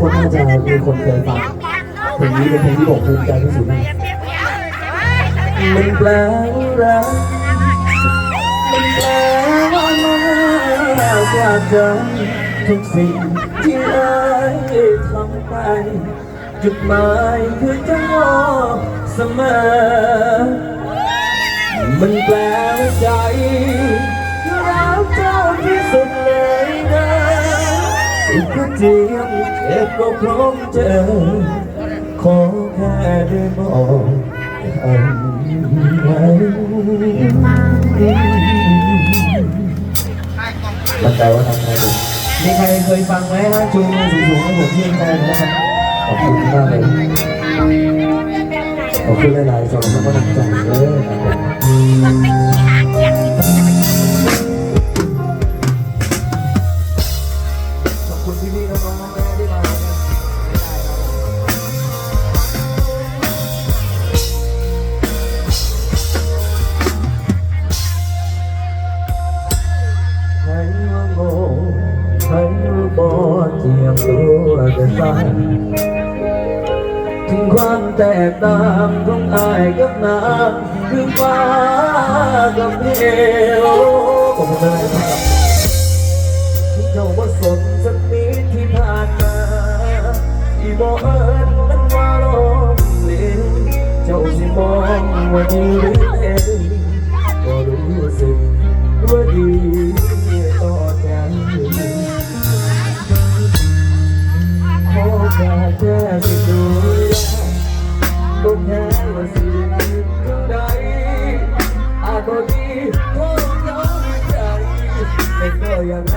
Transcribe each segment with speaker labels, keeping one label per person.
Speaker 1: คนน่าจะมีคนเคยฟังเพลงนี้เป็นเพลงที่บอกภูมิใจที่สุดนะมันแปลรักมันแปลว่ามาจากใจทุกสิ่งที่ได้ทำไป จุดหมายคือเจ้าเสมอ มันแปลว่าใจรักเจ้าที่สุดเลยนะสุด ก็เจียมเจ็บก็พร้อมเจอ ขอแค่ได้มองอันไว้มันแปลว่าทำไงดีมีใครเคยฟังไหมฮะชูมือสูงๆให้ผมชื่นใจนะครับขอบคุณมากเลยขอบคุณหลายๆสำหรับกำลังใจเลยครับ พี่ๆน้องๆน้องแม่ที่มาไม่ได้ครับผมใครว่าโง่ใครว่าบอเทียมตัวกันไปถึงความแตกต่างของอายกับนางคือฟ้ากับเหวขอบคุณมากค บ่เอิญมันว่าลมเลวเจ้าสิมองว่าดีหรือเลวก็รู้สึกว่าดีต่อใจขอแค่แค่สิดูแลบ่แค่ว่าสิเท่าใดอาจบ่ดีเท่าน้องใจแต่ก็ยังไง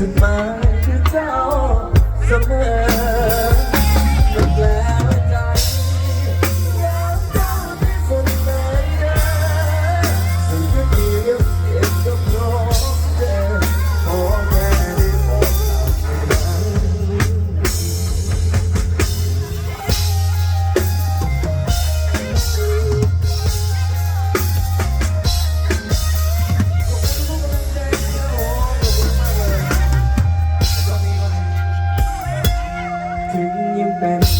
Speaker 1: จุดหมายคือเจ้าเสมอ ยังเป็นคน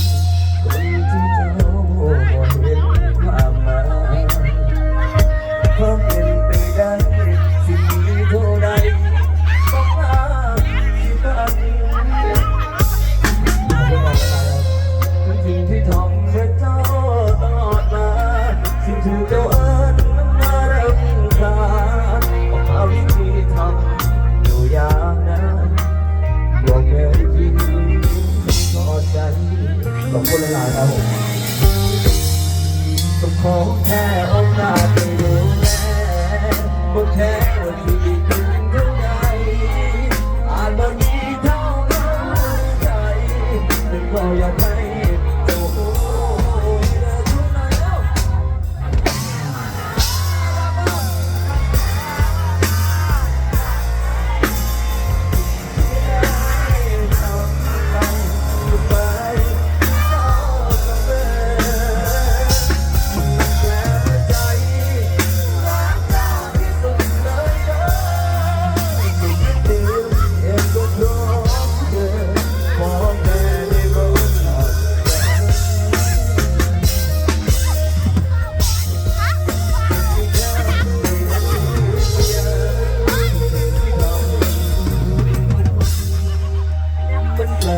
Speaker 1: ครับผมต้องขอแค่โอกาสได้ดูแลบอกแค่ว่าที่ถึงเท่ใดอาจบ่มีเท่าเข้าใจแต่ก็อยาก คุ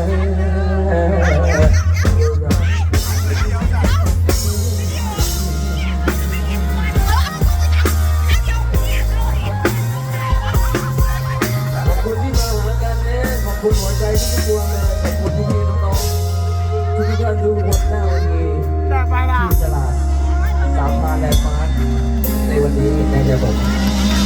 Speaker 1: ณที่มาหากันเนี่ยขอบคุณหัวใจที่ทุกดวงเลยขอบคุณพี่ๆน้องๆทุกท่านทุกคนหน้าวันนี้ที่ตลาดสามพานแลนด์มาร์ในวันนี้ในรับผม